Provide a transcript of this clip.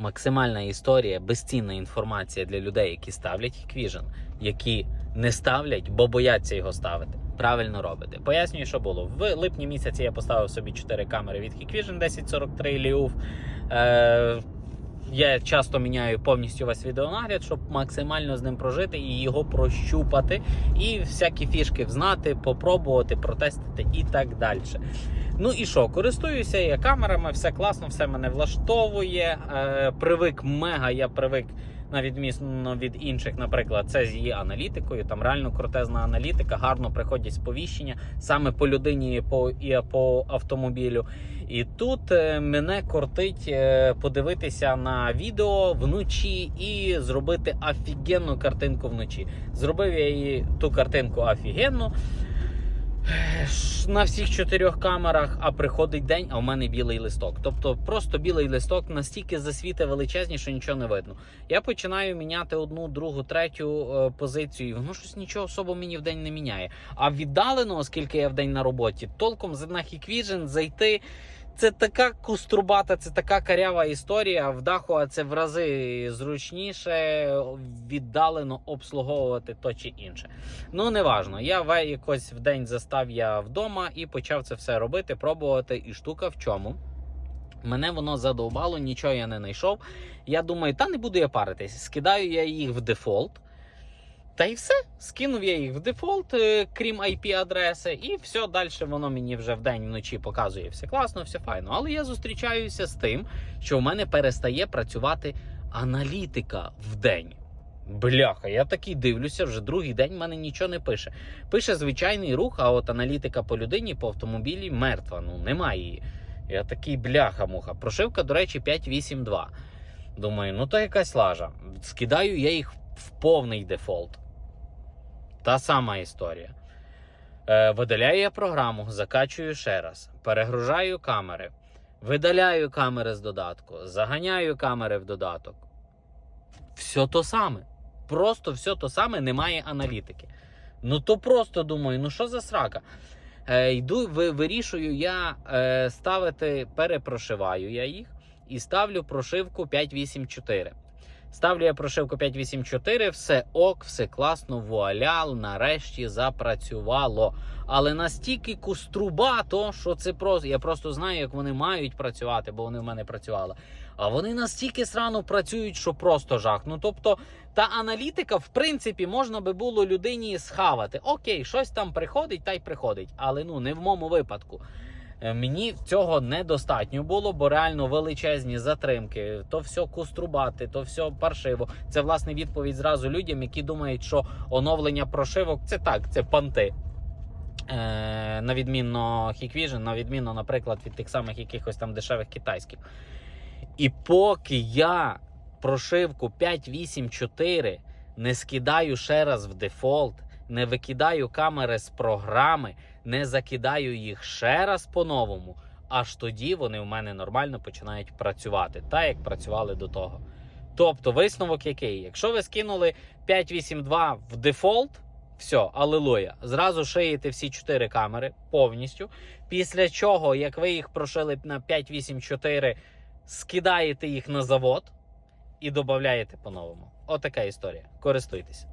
максимальна історія, безцінна інформація для людей, які ставлять Hikvision, які не ставлять, бо бояться його ставити. Правильно робите. Пояснюю, що було. В липні місяці я поставив собі 4 камери від Hikvision 1043 Liuf. Е, я часто міняю повністю весь відеонагляд, щоб максимально з ним прожити і його прощупати, і всякі фішки взнати, попробувати, протестити і так далі. Ну і що, користуюся я камерами, все класно, все мене влаштовує. Е, привик мега, я привик на відміну від інших, наприклад, це з її аналітикою. Там реально крутезна аналітика, гарно приходять сповіщення саме по людині по, і по автомобілю. І тут е, мене кортить е, подивитися на відео вночі і зробити офігенну картинку вночі. Зробив я її ту картинку офігенну. Ш- На всіх чотирьох камерах, а приходить день, а в мене білий листок. Тобто просто білий листок настільки засвіти величезні, що нічого не видно. Я починаю міняти одну, другу, третю е, позицію, і воно щось нічого особо мені в день не міняє. А віддалено, оскільки я в день на роботі, толком з нахіквіжен зайти. Це така куструбата, це така карява історія. В Дахуа це в рази зручніше віддалено обслуговувати то чи інше. Ну, неважно. Я якось в день застав я вдома і почав це все робити, пробувати. І штука в чому? Мене воно задовбало, нічого я не знайшов. Я думаю, та не буду я паритись. Скидаю я їх в дефолт. Та й все. Скинув я їх в дефолт, е, крім IP-адреси, і все далі воно мені вже вдень вночі показує все класно, все файно. Але я зустрічаюся з тим, що в мене перестає працювати аналітика в день. Бляха, я такий дивлюся, вже другий день в мене нічого не пише. Пише звичайний рух, а от аналітика по людині, по автомобілі мертва. Ну немає її. Я такий бляха-муха. Прошивка, до речі, 5.8.2. Думаю, ну то якась лажа. Скидаю я їх в повний дефолт. Та сама історія. Е, видаляю я програму, закачую ще раз, перегружаю камери, видаляю камери з додатку, заганяю камери в додаток. Все то саме. Просто все то саме, немає аналітики. Ну то просто думаю, ну що за срака? Е, йду, ви, вирішую я е, ставити, перепрошиваю я їх і ставлю прошивку 584. Ставлю я прошивку 584, все ок, все класно, вуаля, нарешті запрацювало. Але настільки куструбато, що це просто. Я просто знаю, як вони мають працювати, бо вони в мене працювали. А вони настільки срано працюють, що просто жах. Ну тобто, та аналітика, в принципі, можна би було людині схавати. Окей, щось там приходить, та й приходить. Але ну не в моєму випадку. Е, Мені цього недостатньо було, бо реально величезні затримки, то все куструбати, то все паршиво. Це власне відповідь зразу людям, які думають, що оновлення прошивок це так, це панти. Е, на відмінно Hikvision, на відмінно, наприклад, від тих самих якихось там дешевих китайських. І поки я прошивку 584 не скидаю ще раз в дефолт, не викидаю камери з програми, не закидаю їх ще раз по-новому, аж тоді вони в мене нормально починають працювати, так як працювали до того. Тобто, висновок який? Якщо ви скинули 582 в дефолт, все, алелуя. Зразу шиєте всі 4 камери повністю. Після чого, як ви їх прошили на 584, скидаєте їх на завод і додаєте по-новому. Отака історія. Користуйтесь.